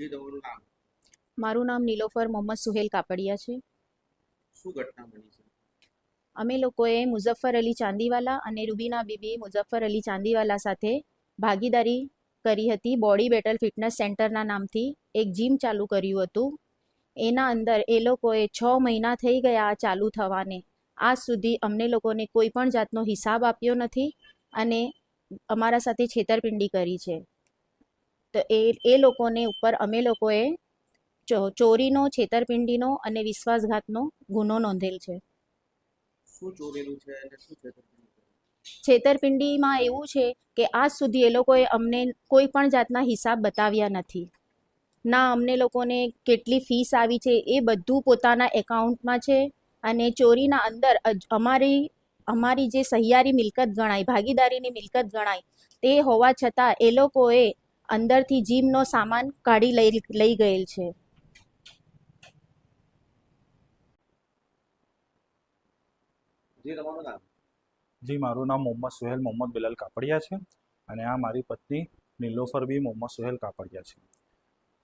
જે તમારું નામ? મારું નામ નીલોફર મોહમ્મદ સુહેલ કાપડિયા છે. શું ઘટના બની છે? અમે લોકોએ મુઝફ્ફર અલી ચાંદીવાલા અને રૂબીના બીબી મુઝફ્ફર અલી ચાંદીવાલા સાથે ભાગીદારી કરી હતી. બોડી બેટલ ફિટનેસ સેન્ટરના નામથી એક જીમ ચાલુ કર્યું હતું. એના અંદર એ લોકોએ છ મહિના થઈ ગયા ચાલુ થવાને. આજ સુધી અમને લોકોને કોઈ પણ જાતનો હિસાબ આપ્યો નથી અને અમારા સાથે છેતરપિંડી કરી છે. તો એ એ લોકોને ઉપર અમે લોકોએ ચોરીનો છેતરપિંડીનો અને વિશ્વાસઘાતનો ગુનો નોંધેલ છે. શું ચોરેલું છે અને શું છેતરપિંડીમાં એવું છે કે આજ સુધી એ લોકોએ અમને કોઈ પણ જાતના હિસાબ બતાવ્યા નથી. ના અમને લોકોને કેટલી ફીસ આવી છે એ બધું પોતાના એકાઉન્ટમાં છે અને ચોરીના અંદર અમારી અમારી જે સહિયારી મિલકત ગણાય ભાગીદારીની મિલકત ગણાય તે હોવા છતાં એ લોકોએ અંદરથી જીમનો સામાન કાઢી લઈ લઈ ગયેલ છે. જે તમારું નામ? જી મારું નામ મોહમ્મદ સુહેલ મોહમ્મદ બિલાલ કાપડિયા છે અને આ મારી પત્ની નીલોફર બી મોહમ્મદ સુહેલ કાપડિયા છે.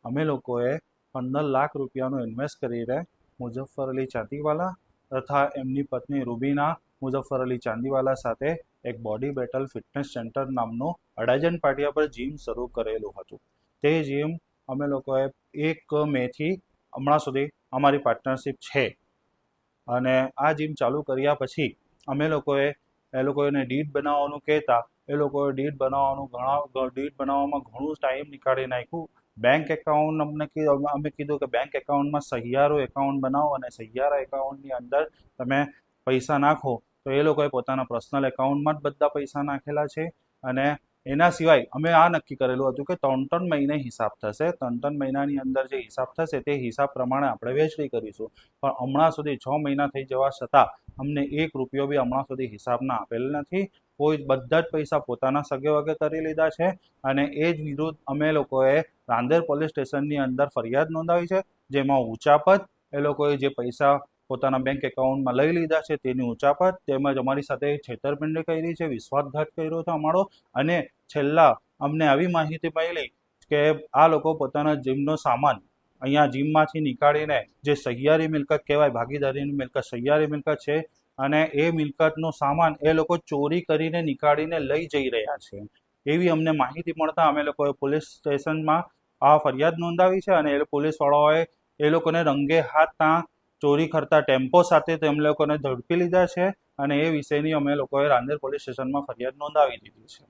અમે લોકોએ પંદર લાખ રૂપિયાનું ઇન્વેસ્ટ કરીને મુઝફ્ફર અલી ચાતીવાલા તથા એમની પત્ની રૂબીના મુઝફ્ફર અલી ચાંદીવાલા સાથે એક બોડી બેટલ ફિટનેસ સેન્ટર નામનું અડાજન પાટિયા પર જીમ શરૂ કરેલું હતું. તે જીમ અમે લોકોએ એક મેથી હમણાં સુધી અમારી પાર્ટનરશિપ છે. અને આ જીમ ચાલુ કર્યા પછી અમે લોકોએ, એ લોકોને ડીટ બનાવવાનું કહેતા, એ લોકોએ ડીટ બનાવવાનું ઘણા ડીટ બનાવવામાં ઘણું ટાઈમ નીકાળી નાખ્યું. બેંક એકાઉન્ટ અમને અમે કીધું કે બેંક એકાઉન્ટમાં સહિયારો એકાઉન્ટ બનાવો અને સહિયારા એકાઉન્ટની અંદર તમે પૈસા નાખો. તો એ લોકોએ પોતાના પર્સનલ એકાઉન્ટમાં જ બધા પૈસા નાખેલા છે અને એના સિવાય અમે આ નક્કી કરેલું હતું કે ત્રણ ત્રણ મહિને હિસાબ થશે. ત્રણ ત્રણ મહિનાની અંદર જે હિસાબ થશે તે હિસાબ પ્રમાણે આપણે વહેંચણી કરીશું. પણ હમણાં સુધી છ મહિના થઈ જવા છતાં અમને એક રૂપિયો બી હમણાં સુધી હિસાબના આપેલ નથી. કોઈ બધા જ પૈસા પોતાના સગે વગે કરી લીધા છે અને એ જ વિરુદ્ધ અમે લોકોએ રાંદેર પોલીસ સ્ટેશનની અંદર ફરિયાદ નોંધાવી છે, જેમાં ઉચાપત એ લોકોએ જે પૈસા પોતાના બેંક એકાઉન્ટમાં લઈ લીધા છે તેની ઉચાપત તેમજ અમારી સાથે છેતરપિંડી કરી છે, વિશ્વાસઘાત કર્યો હતો અમારો અને છેલ્લા અમને આવી માહિતી મળી કે આ લોકો પોતાના જીમનો સામાન અહીંયા જીમમાંથી નીકાળીને જે સહિયારી મિલકત કહેવાય, ભાગીદારીની મિલકત, સહિયારી મિલકત છે અને એ મિલકતનો સામાન એ લોકો ચોરી કરીને નીકાળીને લઈ જઈ રહ્યા છે. એવી અમને માહિતી મળતા અમે લોકોએ પોલીસ સ્ટેશનમાં આ ફરિયાદ નોંધાવી છે અને એ પોલીસવાળાઓએ એ લોકોને રંગે હાથ ત્યાં ચોરી કરતા ટેમ્પો સાથે તેમ લોકોને ઝડપી લીધા છે અને એ વિષયની અમે લોકોએ રાંદેર પોલીસ સ્ટેશનમાં ફરિયાદ નોંધાવી દીધી છે.